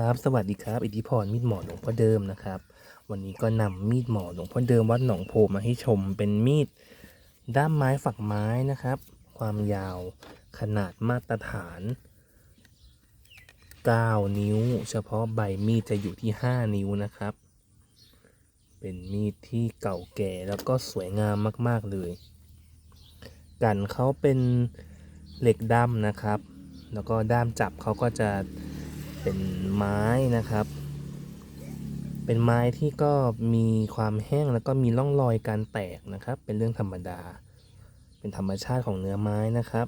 ครับ สวัสดีครับ อิทธิพรมีดหมอหลวงพ่อเดิมนะครับ วันนี้ก็นำมีดหมอหลวงพ่อเดิมวัดหนองโพมาให้ชมเป็นมีดด้ามไม้ฝักไม้นะครับ ความยาวขนาดมาตรฐาน 9 นิ้ว เฉพาะใบมีดจะอยู่ที่ 5 นิ้วนะครับ เป็นมีดที่เก่าแก่แล้วก็สวยงามมาก ๆ เลย กันเขาเป็นเหล็กดำนะครับ แล้วก็ด้ามจับเขาก็จะ เป็นไม้นะครับ เป็นไม้ที่ก็มีความแห้งแล้วก็มีร่องรอยการแตกนะครับ เป็นเรื่องธรรมดา เป็นธรรมชาติของเนื้อไม้นะครับ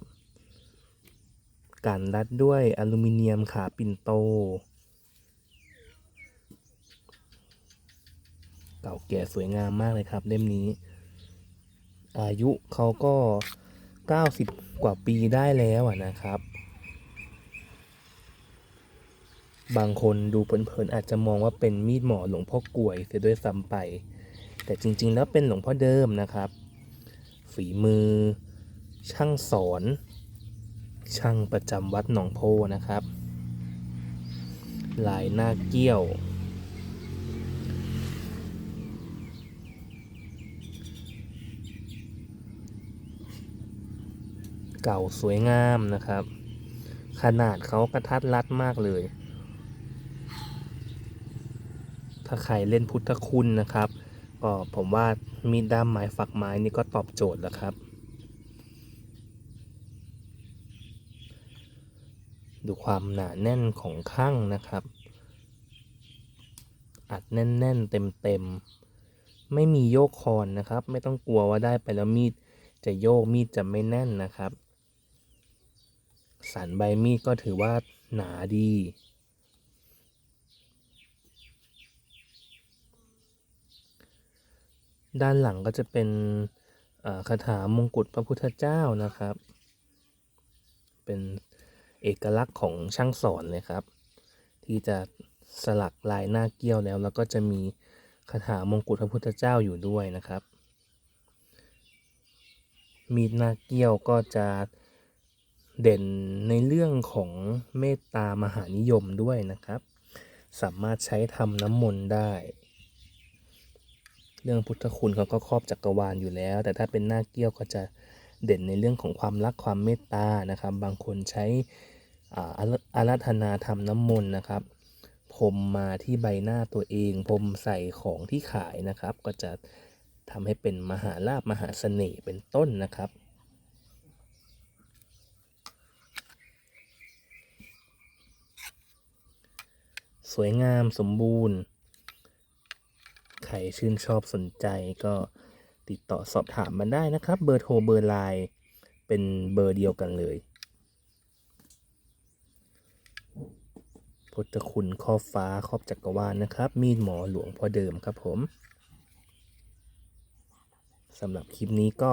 การรัดด้วยอลูมิเนียมขาปิ่นโต เก่าแก่สวยงามมากเลยครับ เล่มนี้ อายุเขาก็ 90 กว่าปีได้แล้วนะครับ บางคนดูเพลินๆอาจจะมองว่าเป็นมีดหมอหลวงพ่อกลวยเสียด้วยซ้ำไป แต่จริงๆแล้วเป็นหลวงพ่อเดิมนะครับ ฝีมือ ช่างสอน ช่างประจำวัดหนองโพนะครับ ลายหน้าเกี้ยว เก่าสวยงามนะครับ ขนาดเขากระทัดรัดมากเลย ถ้าใครเล่นพุทธคุณนะครับก็ผมว่ามีดด้ามไม้ฝักไม้นี่ก็ตอบโจทย์แล้วครับ ดูความหนาแน่นของข้างนะครับ อัดแน่นๆเต็มๆ ไม่มีโยกคอนนะครับ ไม่ต้องกลัวว่าได้ไปแล้วมีดจะโยกมีดจะไม่แน่นนะครับ สันใบมีดก็ถือว่าหนาดี ด้านหลังก็จะเป็นอ่าคาถามงกุฎพระพุทธเจ้านะครับ เป็นเอกลักษณ์ของช่างสอนเลยครับ ที่จะสลักลายหน้าเกี้ยวแล้ว แล้วก็จะมีคาถามงกุฎพระพุทธเจ้าอยู่ด้วยนะครับ มีดหน้าเกี้ยวก็จะเด่นในเรื่องของเมตตามหานิยมด้วยนะครับ สามารถใช้ทำน้ำมนต์ได้ เรื่องพุทธคุณเขาก็ครอบจักรวาลอยู่แล้ว แต่ถ้าเป็นหน้าเกี้ยวก็จะเด่นในเรื่องของความรักความเมตตานะครับ บางคนใช้อาราอาราธนาทำน้ำมนต์นะครับพรมมาที่ใบหน้าตัวเองพรมใส่ของที่ขายนะครับ ก็จะทำให้เป็นมหาลาภมหาเสน่ห์เป็นต้นนะครับสวยงามสมบูรณ์ ใครชื่นชอบสนใจก็ติดต่อสอบถามมาได้นะครับ เบอร์โทรเบอร์ไลน์เป็นเบอร์เดียวกันเลยพุทธคุณครอบฟ้าครอบจักรวาลนะครับ มีดหมอหลวงพ่อเดิมครับผมสำหรับคลิปนี้ก็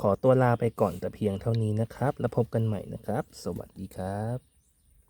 ขอตัวลาไปก่อนแต่เพียงเท่านี้นะครับ แล้วพบกันใหม่นะครับ สวัสดีครับ